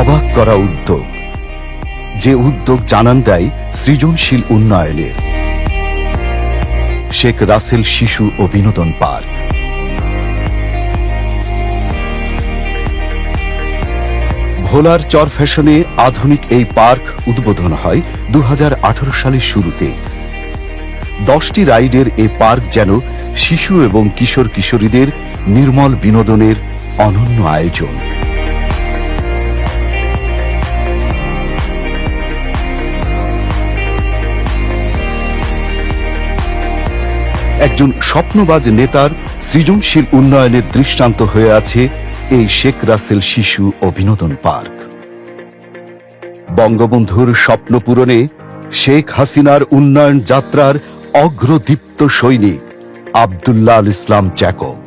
অবাক করা উদ্যোগ। যে উদ্যোগ জানান দেয় সৃজনশীল উন্নয়নের। শেখ রাসেল শিশু ও বিনোদন পার্ক। ভোলার চর ফ্যাশনে আধুনিক এই পার্ক উদ্বোধন হয় দু হাজার আঠারো সালের শুরুতে। দশটি রাইডের এই পার্ক যেন শিশু এবং কিশোর কিশোরীদের নির্মল বিনোদনের অনন্য আয়োজন। একজন স্বপ্নবাজ নেতার সৃজনশীল উন্নয়নের দৃষ্টান্ত হয়ে আছে এই শেখ রাসেল শিশু ও বিনোদন পার্ক। বঙ্গবন্ধুর স্বপ্ন পূরণে শেখ হাসিনার উন্নয়ন যাত্রার অগ্রদীপ্ত সৈনিক আবদুল্লাহ আল ইসলাম জ্যাকব।